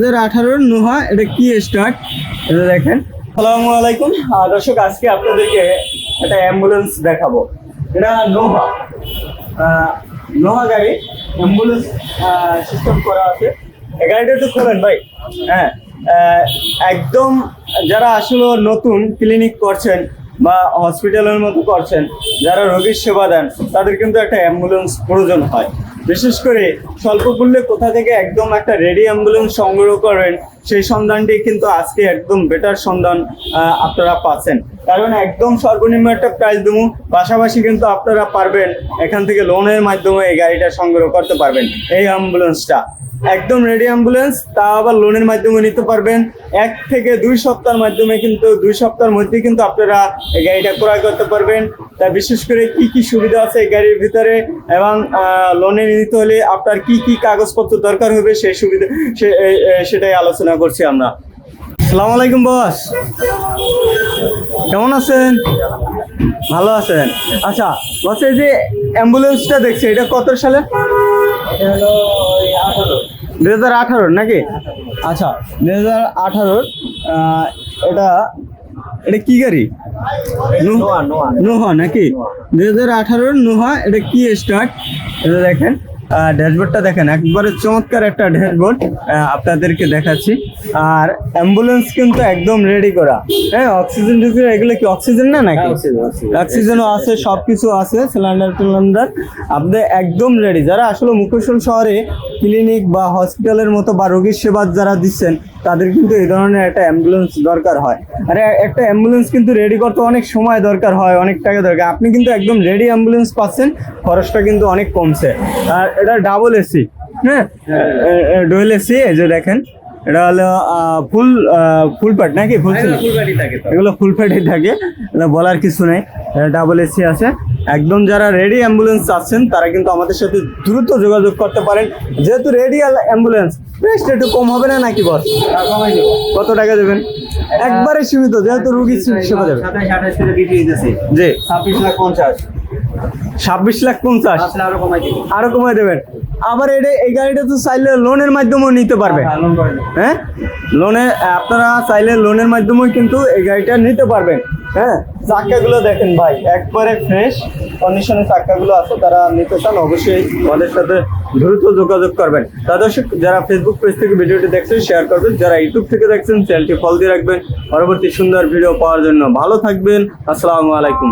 হাজার আঠারোর নোহা, এটা কি স্টার্ট এটা দেখেন। আসসালামু আলাইকুম। দর্শক, আজকে আপনাদেরকে একটা অ্যাম্বুলেন্স দেখাবো। এটা নোহা। নোহা গাড়ি অ্যাম্বুলেন্স সিস্টেম করা আছে। গাড়িটা একটু খোলেন ভাই। হ্যাঁ একদম যারা আসলে নতুন ক্লিনিক করছেন বা হসপিটালের মতো করছেন, যারা রোগীর সেবা দেন, তাদের কিন্তু একটা অ্যাম্বুলেন্স প্রয়োজন হয়। বিশেষ করে স্বল্প মূল্যে কোথা থেকে একদম একটা রেডি অ্যাম্বুলেন্স সংগ্রহ করবেন সেই সন্ধানটি কিন্তু আজকে একদম বেটার সন্ধান আপনারা পাচ্ছেন। কারণ একদম সর্বনিম্ন একটা প্রাইস দেবো, পাশাপাশি কিন্তু আপনারা পারবেন এখান থেকে লোনের মাধ্যমে এই গাড়িটা সংগ্রহ করতে পারবেন, এই অ্যাম্বুলেন্সটা একদম রেডি অ্যাম্বুলেন্স তা আবার লোনের মাধ্যমে নিতে পারবেন। এক থেকে দুই সপ্তাহের মাধ্যমে কিন্তু, দুই সপ্তাহের মধ্যে কিন্তু আপনারা এই গাড়িটা ক্রয় করতে পারবেন। তা বিশেষ করে কি কি সুবিধা আছে এই গাড়ির ভিতরে এবং লোনে নিতে হলে আপনার কি কি কাগজপত্র দরকার হবে সেই সুবিধা সেটাই আলোচনা করছি আমরা। সালাম আলাইকুম বস। কেমন আছেন? ভালো আছেন। আচ্ছা বস এই যে অ্যাম্বুলেন্সটা দেখছি এটা কত সালে? দু হাজার আঠারোর নাকি? আচ্ছা দু হাজার আঠারোর এটা এটা কি গাড়ি? নোহা নোহা। নাকি? দু হাজার আঠারোর নোহা এটা কি স্টার্ট এটা দেখেন। ড্যাশবোর্ডটা দেখেন একবারে চমৎকার একটা ড্যাশবোর্ড আপনাদেরকে দেখাচ্ছি। আর অ্যাম্বুলেন্স কিন্তু একদম রেডি করা। হ্যাঁ অক্সিজেন এগুলো কি অক্সিজেন না নাকি? অক্সিজেনও আছে সব কিছু আছে সিলিন্ডার টিলিন্ডার আপনি একদম রেডি যারা আসলে মুখোশল শহরে ক্লিনিক বা হসপিটালের মতো বা রোগীর সেবা যারা দিচ্ছেন তাদের কিন্তু এই ধরনের একটা অ্যাম্বুলেন্স দরকার হয়। আর একটা অ্যাম্বুলেন্স কিন্তু রেডি করতে অনেক সময় দরকার হয় অনেক টাকা দরকার। আপনি কিন্তু একদম রেডি অ্যাম্বুলেন্স পাচ্ছেন খরচটা কিন্তু অনেক কমছে। আর এটা ডাবল এসি হ্যাঁ? ডোয়েল এসি এই যে দেখেন এটা হলো ফুল ফুল প্যাড নাকি? ফুল এগুলো ফুল প্যাডে থাকে বলার কিছু নেই। ডাবল এসি আছে। একদম যারা রেডি অ্যাম্বুলেন্স চাচ্ছেন তারা কিন্তু আমাদের সাথে দ্রুত যোগাযোগ করতে পারেন। যেহেতু রেডি অ্যাম্বুলেন্স বেস্ট একটু কম হবে না নাকি বস কত টাকা দেবেন? একবারে সীমিত যেহেতু রুগী সেবা দেবে। জি। ছাব্বিশ লাখ পঞ্চাশ। ছাব্বিশ লাখ পঞ্চাশ। আরও কমাই দিব। আরও কমাই দেবেন। আবার এটা এই গাড়িটা তো চাইলে লোনের মাধ্যমেও নিতে পারবে। হ্যাঁ লোনে আপনারা চাইলে লোনের মাধ্যমেও কিন্তু এই গাড়িটা নিতে পারবেন। হ্যাঁ? চাক্কাগুলো দেখেন ভাই একবারে ফ্রেশ কন্ডিশনের চাক্কাগুলো আছে তারা নিতে চান অবশ্যই আমাদের সাথে দ্রুত যোগাযোগ করবেন। তা দর্শক যারা ফেসবুক পেজ থেকে ভিডিওটি দেখছেন শেয়ার করবেন। যারা ইউটিউব থেকে দেখছেন চ্যানেলটি ফলো দিয়ে রাখবেন। পরবর্তী সুন্দর ভিডিও পাওয়ার জন্য ভালো থাকবেন। আসসালামু আলাইকুম।